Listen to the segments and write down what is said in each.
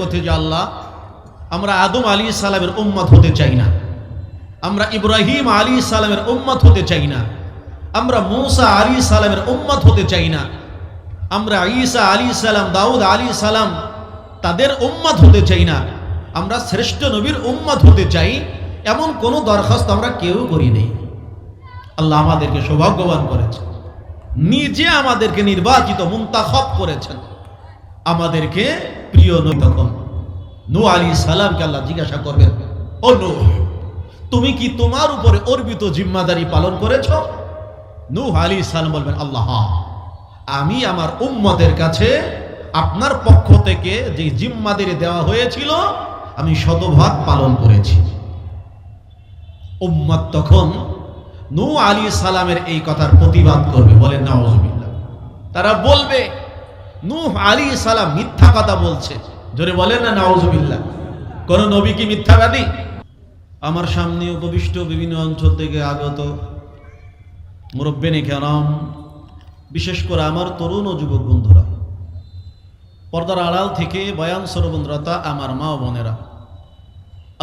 পথে যে আল্লাহ, আমরা আদম আলী সালামের হতে চাই না। আমরা ইব্রাহিম আলী সালামের হতে চাই না। আমরা মূসা আলী সালামের হতে চাই না। আমরা ঈসা আলী সালাম, দাউদ আলী সালাম তাদের হতে চাই না। আমরা শ্রেষ্ঠ নবীর উম্মত হতে চাই, এমন কোনো দরখাস্ত আমরা কেউ করি নেই। আল্লাহ আমাদেরকে সৌভাগ্যবান করেছেন। নিজে আমাদেরকে নির্বাচিত, মুন্তাখব করেছেন। আমাদেরকে প্রিয় নবী তখন নূ আলী সালামকে আল্লাহ জিজ্ঞাসা করবেন, ও নূ তুমি কি তোমার উপরে অর্পিত জিম্মাদারি পালন করেছ নু আলী সালাম বলবেন, আল্লাহ। আমি আমার উম্মতের কাছে আপনার পক্ষ থেকে যে জিম্মাদারি দেওয়া হয়েছিল, আমি শতভাগ পালন করেছি উম্মত তখন নু আলী সালামের এই কথার প্রতিবাদ করবে বলেন নওয়াজবিল্লাহ তারা বলবে নূহ আলী সালাম মিথ্যা কথা বলছে। জোরে বলেন না নওয়াজবিল্লাহ কোন নবী কি মিথ্যাবাদী? আমার সামনে উপবিষ্ট বিভিন্ন অঞ্চল থেকে আগত মুরব্বেনে কেরাম, বিশেষ করে আমার তরুণ ও যুবক বন্ধুরা, পর্দার আড়াল থেকে বয়ান সরবন্দ্রতা আমার মা ও বোনেরা,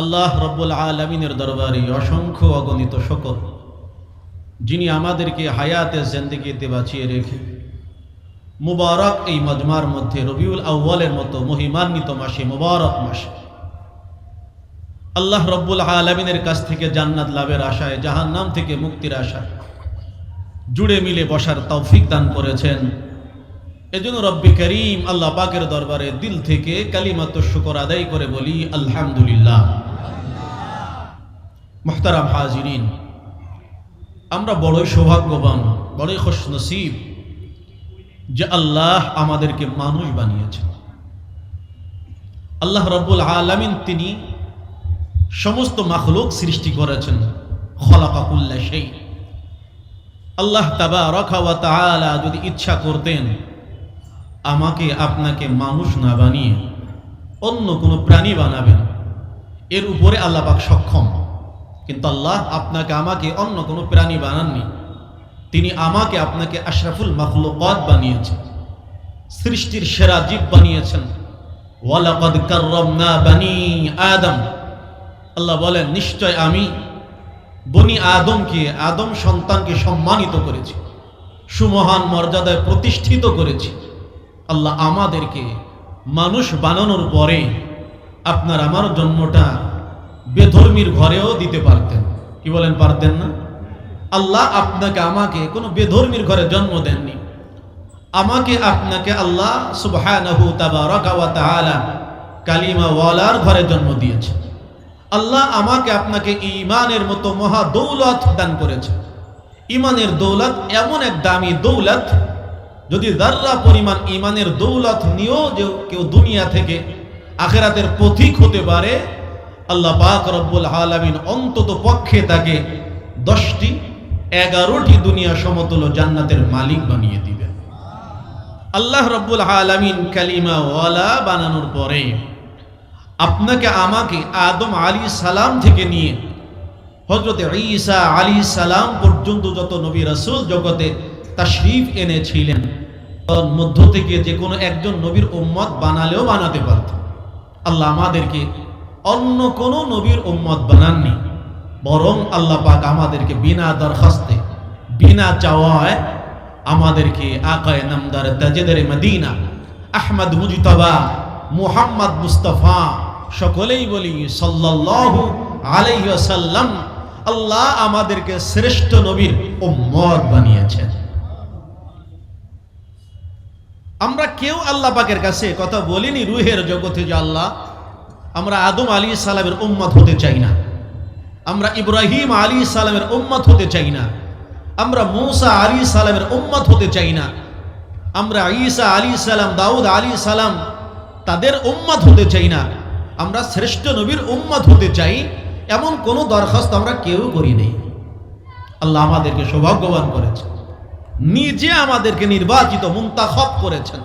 আল্লাহ রব্বুল আলমিনের দরবারে অসংখ্য অগণিত শকর যিনি আমাদেরকে হায়াতে জেন্দিগিতে বাঁচিয়ে রেখে মুবারক এই মজমার মধ্যে, রবিউল আউ্বালের মতো মহিমান্বিত মাসে, মুবারক মাসে। আল্লাহ রব্বুল আলমিনের কাছ থেকে জান্নাত লাভের আশায় জাহান নাম থেকে মুক্তির আশায় জুড়ে মিলে বসার তৌফিক দান করেছেন। এজন্য রব্বি করিম আল্লাহ পাকের দরবারে দিল থেকে কালিমাত শুকর আদায় করে বলি, আলহামদুলিল্লাহ। মোহতারাম হাজিরিন, আমরা বড়ই সৌভাগ্যবান, বড়ই খুশনসিব। যে আল্লাহ আমাদেরকে মানুষ বানিয়েছেন। আল্লাহ রব্বুল আলমিন তিনি সমস্ত মাখলুক সৃষ্টি করেছেন, খলাকাকুল্লা সেই আল্লাহ তাবা রখাওয়া তাআলা যদি ইচ্ছা করতেন, আমাকে আপনাকে মানুষ না বানিয়ে অন্য কোনো প্রাণী বানাবেন, এর উপরে আল্লাহ পাক সক্ষম। কিন্তু আল্লাহ আপনাকে আমাকে অন্য কোনো প্রাণী বানাননি। তিনি আমাকে আপনাকে আশরাফুল মখলুকাত বানিয়েছেন, সৃষ্টির সেরা জীব বানিয়েছেন। আদম। আল্লাহ বলেন, নিশ্চয় আমি বনি আদমকে, আদম সন্তানকে সম্মানিত করেছি, সুমহান মর্যাদায় প্রতিষ্ঠিত করেছি। আল্লাহ আমাদেরকে মানুষ বানানোর পরে আপনার আমার জন্মটা বেধর্মীর ঘরেও দিতে পারতেন। কি বলেন, পারতেন না? আল্লাহ আপনাকে আমাকে কোনো বেধর্মীর ঘরে জন্ম দেননি। আমাকে আপনাকে আল্লাহ ওয়ালার ঘরে জন্ম দিয়েছে। আল্লাহ আমাকে আপনাকে ইমানের মতো মহা দৌলত দান করেছে। ইমানের দৌলত এমন এক দামি দৌলত, যদি দার্রা পরিমাণ ইমানের দৌলত নিয়েও যে কেউ দুনিয়া থেকে আখেরাতের পথিক হতে পারে, আল্লাহ পাক রব্বুল আলামিন অন্তত পক্ষে তাকে দশটি এগারোটি দুনিয়া সমতুল জান্নাতের মালিক বানিয়ে দিবেন আল্লাহ রব্বুল আলামিন কালিমা ওয়ালা বানানোর পরে আপনাকে আমাকে আদম আলী সালাম থেকে নিয়ে হজরত ঈসা আলী সালাম পর্যন্ত যত নবী রাসূল জগতে তাশরীফ এনেছিলেন মধ্য থেকে যে কোনো একজন নবীর উম্মত বানালেও বানাতে পারত। আল্লাহ আমাদেরকে অন্য কোনো নবীর উম্মত বানাননি। বরং আল্লাহ পাক আমাদেরকে বিনা দরখাস্তে, বিনা চাওয়ায় আমাদেরকে আকায় নামদার তাজেদের Medina, Ahmad Mujtaba, Muhammad Mustafa সকলেই বলি সাল্লাল্লাহু আলাইহি ওয়াসাল্লাম আল্লাহ আমাদেরকে শ্রেষ্ঠ নবীর ও উম্মত বানিয়েছেন। আমরা কেউ আল্লাহ পাকের কাছে কথা বলিনি রুহের জগতে যে আল্লাহ, আমরা আদম আলী সালামের উম্মত হতে চাই না। আমরা ইব্রাহিম আলী সালামের উম্মত হতে চাই না। আমরা মৌসা আলী সালামের উম্মত হতে চাই না। আমরা ঈসা আলী সালাম, দাউদ আলী সালাম তাদের উম্মত হতে চাই না। আমরা শ্রেষ্ঠ নবীর উম্মত হতে চাই, এমন কোনো দরখাস্ত আমরা কেউ করি নেই। আল্লাহ আমাদেরকে সৌভাগ্যবান করেছে নিজে আমাদেরকে নির্বাচিত, মুন্তাখব করেছেন।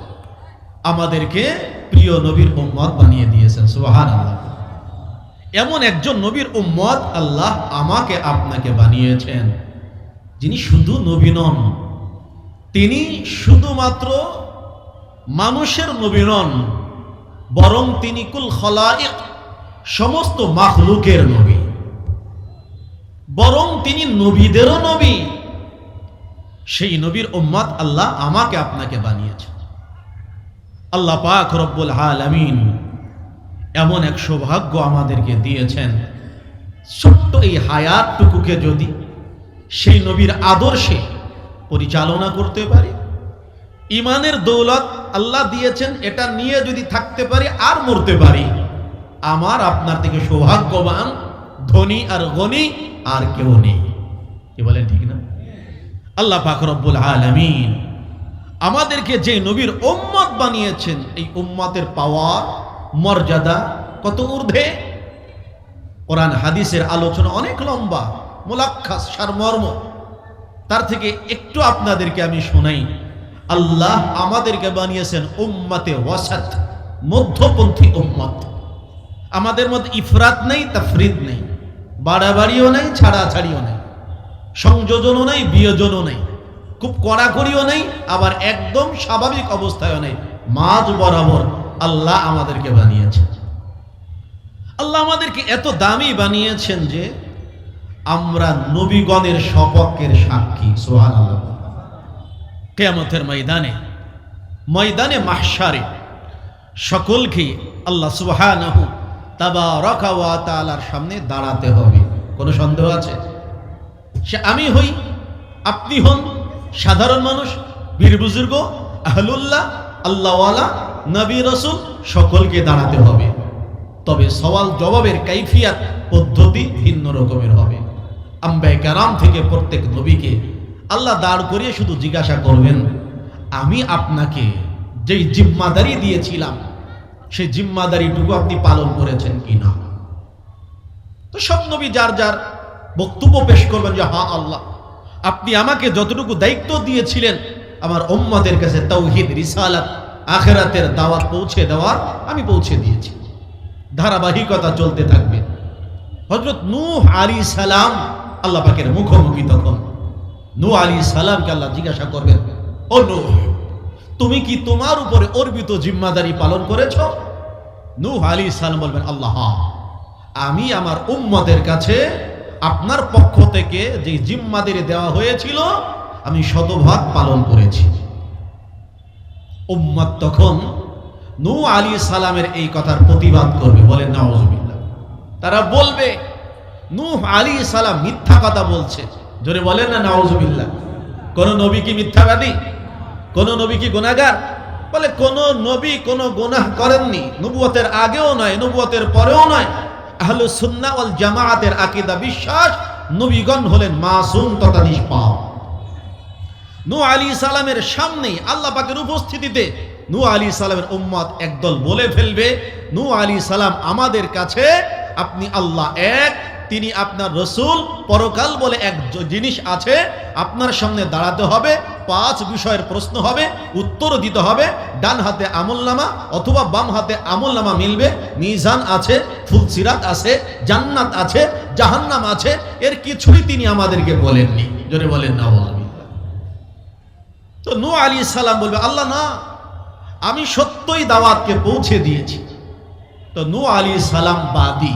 আমাদেরকে প্রিয় নবীর উম্মত বানিয়ে দিয়েছেন সুবাহান আল্লাহ এমন একজন নবীর উম্মত আল্লাহ আমাকে আপনাকে বানিয়েছেন। যিনি শুধু নবী নন, তিনি শুধুমাত্র মানুষের নবী নন, বরং তিনি কুল খলাইক, সমস্ত মাখলুকের নবী। বরং তিনি নবীদেরও নবী। সেই নবীর উম্মাদ আল্লাহ আমাকে আপনাকে বানিয়েছে আল্লাহ পাক রব্বুল আলামিন এমন এক সৌভাগ্য আমাদেরকে দিয়েছেন। ছোট্ট এই হায়াতটুকুকে যদি সেই নবীর আদর্শে পরিচালনা করতে পারি ইমানের দৌলত আল্লাহ দিয়েছেন, এটা নিয়ে যদি থাকতে পারি আর মরতে পারি, আমার আপনার থেকে সৌভাগ্যবান ধনী আর গণী আর কেউ নেই। কি বলেন ঠিক না? আল্লাহ পাক রব্বুল আলামিন আমাদেরকে যে নবীর উম্মত বানিয়েছেন, এই উম্মতের পাওয়ার মর্যাদা কত ঊর্ধ্বে? কোরআন, হাদিসের আলোচনা অনেক লম্বা মোলাক্ষাস সারমর্ম। তার থেকে একটু আপনাদেরকে আমি শোনাই। আল্লাহ আমাদেরকে বানিয়েছেন উম্মতে ওয়াসাত, মধ্যপন্থী উম্মত। আমাদের মধ্যে ইফরাত নেই, তাফরিদ নেই, বাড়াবাড়িও নেই, ছাড়াছাড়িও নেই, সংযোজনও নেই, বিয়োজনও নেই, খুব কড়াকড়িও নেই, আবার একদম স্বাভাবিক অবস্থায়ও নেই, মাঝ বরাবর। আল্লাহ আমাদেরকে বানিয়েছেন। আল্লাহ আমাদেরকে এত দামি বানিয়েছেন যে আমরা নবীগণের সপক্ষের সাক্ষী সোহান আল্লাহ কেয়ামতের ময়দানে ময়দানে মাহসারে সকলকে আল্লাহ সুবহানাহু তাবারাকা ওয়া তাআলার সামনে দাঁড়াতে হবে। কোনো সন্দেহ আছে? সে আমি হই, আপনি হন, সাধারণ মানুষ, বীর বুজুর্গ, আহলুল্লাহ আল্লাহওয়ালা, নবী রসুল সকলকে দাঁড়াতে হবে। তবে সওয়াল জবাবের কাইফিয়াত পদ্ধতি ভিন্ন রকমের হবে। আম্বাই কারাম থেকে প্রত্যেক নবীকে আল্লাহ দাঁড় করিয়ে শুধু জিজ্ঞাসা করবেন, আমি আপনাকে যেই জিম্মাদারি দিয়েছিলাম সেই জিম্মাদারিটুকু আপনি পালন করেছেন কি না তো সব নবী যার যার বক্তব্য পেশ করবেন যে হা আল্লাহ, আপনি আমাকে যতটুকু দায়িত্ব দিয়েছিলেন আমার উম্মাদের কাছে তৌহিদ, রিসালাত, আখেরাতের দাওয়াত পৌঁছে দেওয়ার আমি পৌঁছে দিয়েছি। ধারাবাহিকতা চলতে থাকবে। হজরত নূহ আলী সালাম আল্লাহ পাকের মুখোমুখি তখন। নূহ আলী সালামকে আল্লাহ জিজ্ঞাসা করবেন, ও নূহ, তুমি কি তোমার উপরে অর্পিত জিম্মাদারি পালন করেছ? নূহ আলী সালাম বলবেন, আল্লাহ। আমি আমার উম্মদের কাছে আপনার পক্ষ থেকে যে জিম্মাদারি দেওয়া হয়েছিল আমি শতভাগ পালন করেছি। উম্মত তখন নূ আলী সালামের এই কথার প্রতিবাদ করবে বলেন নওয়াজবিল্লাহ তারা বলবে নূহ আলী সালাম মিথ্যা কথা বলছে। জোরে বলেন না নওয়াজবিল্লাহ কোন নবী কি মিথ্যাবাদী? কোন নবী কি গুনাহগার? বলে কোন নবী কোন গুনাহ করেননি। নবুয়তের আগেও নয়, নবুয়তের পরেও নয়। আহলে সুন্নাহ ওয়াল জামাআতের আকীদা বিশ্বাস, নবীগণ হলেন মাসুম তথা নিষ্পাপ। নূ আলী সালামের সামনেই আল্লাহ পাকের উপস্থিতিতে নু আলী সালামের উম্মত একদল বলে ফেলবে নু আলী সালাম আমাদের কাছে আপনি আল্লাহ এক, তিনি আপনার রসুল, পরকাল বলে এক জিনিস আছে, আপনার সামনে দাঁড়াতে হবে, পাঁচ বিষয়ের প্রশ্ন হবে, উত্তর দিতে হবে, ডান হাতে আমলনামা অথবা বাম হাতে আমলনামা মিলবে, মিজান আছে ফুলসিরাত আছে, জান্নাত আছে, জাহান্নাম আছে, এর কিছুই তিনি আমাদেরকে বলেননি। জোরে বলেন না বলবি তো নূ আলী সালাম বলবে, আল্লাহ না, আমি সত্যই দাওয়াতকে পৌঁছে দিয়েছি। তো নূ আলী সালাম বাদী।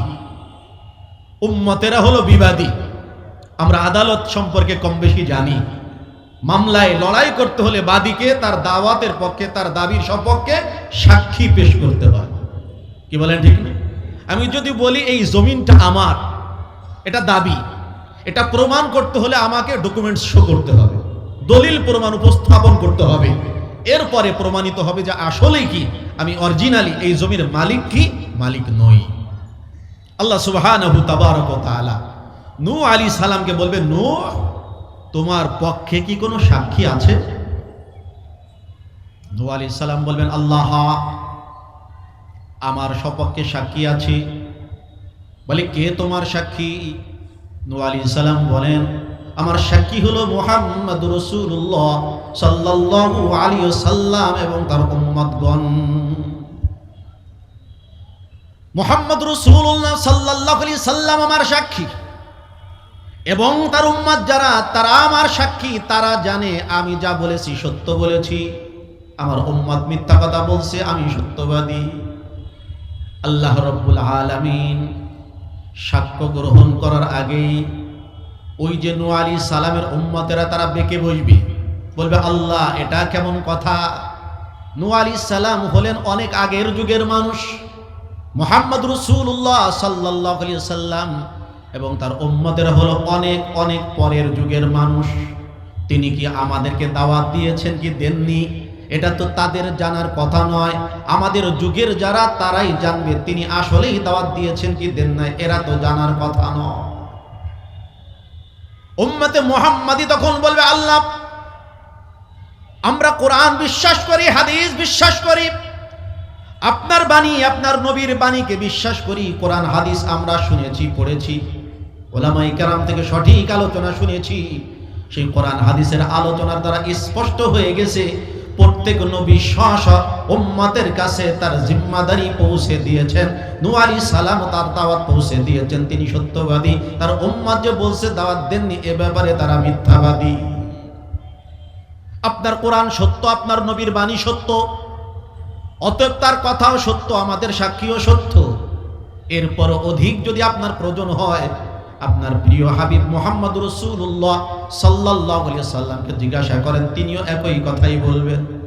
উম্মতেরা হলো বিবাদী। আমরা আদালত সম্পর্কে কম বেশি জানি। মামলায় লড়াই করতে হলে বাদীকে তার দাওয়াতের পক্ষে, তার দাবির সপক্ষে সাক্ষী পেশ করতে হয়। কি বলেন ঠিক না? আমি যদি বলি, এই জমিনটা আমার, এটা দাবি, এটা প্রমাণ করতে হলে আমাকে ডকুমেন্টস শো করতে হবে। দলিল প্রমাণ উপস্থাপন করতে হবে। এরপরে প্রমাণিত হবে যে আসলেই কি? আমি অরিজিনালি এই জমির মালিক কি? মালিক নই। আল্লাহ তাআলা নূহ আলী সালামকে বলবে নূহ, তোমার পক্ষে কি কোনো সাক্ষী আছে? নূহ আলী সালাম বলবেন, আল্লাহ, আমার সপক্ষে সাক্ষী আছে। বলে, কে তোমার সাক্ষী? নূহ আলী সালাম বলেন আমার সাক্ষী হলো মোহাম্মদ রসুল্লাহ সাল্লাল্লাহু আলাইহি সাল্লাম এবং তার উম্মতগণ। মোহাম্মদ রসুল্লাহ সাল্লাহ আলি সাল্লাম আমার সাক্ষী। এবং তার উম্মাদ যারা, তারা আমার সাক্ষী, তারা জানে আমি যা বলেছি সত্য বলেছি। আমার উম্মাদ মিথ্যা কথা বলছে, আমি সত্যবাদী। আল্লাহ রব্বুল আলামিন সাক্ষ্য গ্রহণ করার আগেই ওই যে নু আলী সালামের উম্মতেরা তারা বেঁকে বসবে। বলবে, আল্লাহ, এটা কেমন কথা? নু আলী সালাম হলেন অনেক আগের যুগের মানুষ। মোহাম্মদ রসুল্লাহ সাল্লাহ সাল্লাম এবং তার উম্মতেরা হলো অনেক অনেক পরের যুগের মানুষ। তিনি কি আমাদেরকে দাওয়াত দিয়েছেন কি দেননি? এটা তো তাদের জানার কথা নয়। আমাদের যুগের যারা, তারাই জানবে। তিনি আসলেই দাওয়াত দিয়েছেন কি দেন নাই, এরা তো জানার কথা নয়। উম্মতে মোহাম্মদী তখন বলবে, আল্লাহ, আমরা কোরআন বিশ্বাস করি, হাদিস বিশ্বাস করি, আপনার বাণী, আপনার নবীর বাণীকে বিশ্বাস করি, কোরআন, হাদিস আমরা শুনেছি, পড়েছি, ওলামাই কেরাম থেকে সঠিক আলোচনা শুনেছি, সেই কোরআন, হাদিসের আলোচনার দ্বারা স্পষ্ট হয়ে গেছে, প্রত্যেক নবী স্ব উম্মতের কাছে তার জিম্মাদারি পৌঁছে দিয়েছেন। নূ আলী সালাম তার দাওয়াত পৌঁছে দিয়েছেন। তিনি সত্যবাদী। তার উম্মাদ যে বলছে, দাওয়াত দেননি, এ ব্যাপারে তারা মিথ্যাবাদী। আপনার কোরআন সত্য, আপনার নবীর বাণী সত্য, অতএব তার কথাও সত্য, আমাদের সাক্ষীও সত্য। এরপর অধিক যদি আপনার প্রয়োজন হয়, আপনার প্রিয় হাবিব মোহাম্মদ রসুল্লাহ সাল্লাহ সাল্লামকে জিজ্ঞাসা করেন, তিনিও একই কথাই বলবেন।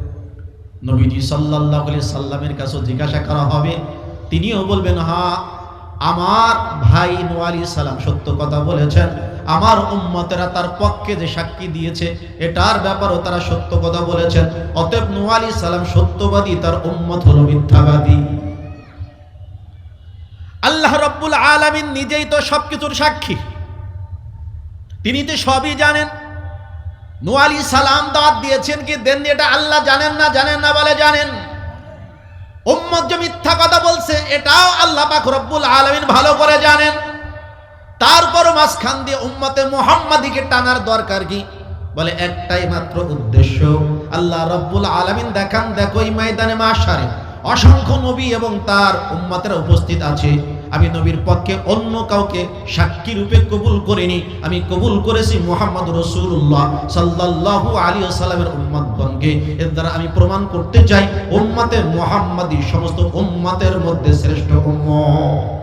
নবীজি সাল্লাহ সাল্লামের কাছেও জিজ্ঞাসা করা হবে, তিনিও বলবেন, হা, আমার ভাই নোয়ালি সালাম সত্য কথা বলেছেন। আমার উম্মতেরা তার পক্ষে যে সাক্ষী দিয়েছে, এটার ব্যাপারও তারা সত্য কথা বলেছেন। অতএব নোয়ালি সালাম সত্যবাদী, তার উম্মত হলো মিথ্যাবাদী। আল্লাহ রব্বুল আলামিন নিজেই তো সবকিছুর সাক্ষী। তিনি তো সবই জানেন। নোয়ালি সালাম দাওয়াত দিয়েছেন কি দেননি এটা আল্লাহ জানেন না জানেন না বলে জানেন। উম্মত যে মিথ্যা কথা বলছে, এটাও আল্লাহ পাক রব্বুল আলামিন ভালো করে জানেন। তারপর মাঝখান দিয়ে উম্মতে মোহাম্মদীকে টানার দরকার কি? বলে একটাই মাত্র উদ্দেশ্য, আল্লাহ রব্বুল আলামিন দেখান, দেখো এই ময়দানে মাশারে অসংখ্য নবী এবং তার উম্মতেরা উপস্থিত আছে। আমি নবীর পক্ষে অন্য কাউকে সাক্ষী রূপে কবুল করিনি। আমি কবুল করেছি মোহাম্মদ রসুল্লাহ সাল্লাল্লাহু আলী সাল্লামের বঙ্গে এর দ্বারা আমি প্রমাণ করতে চাই, উম্মাতে মোহাম্মদী সমস্ত উম্মাতের মধ্যে শ্রেষ্ঠ উম্মত।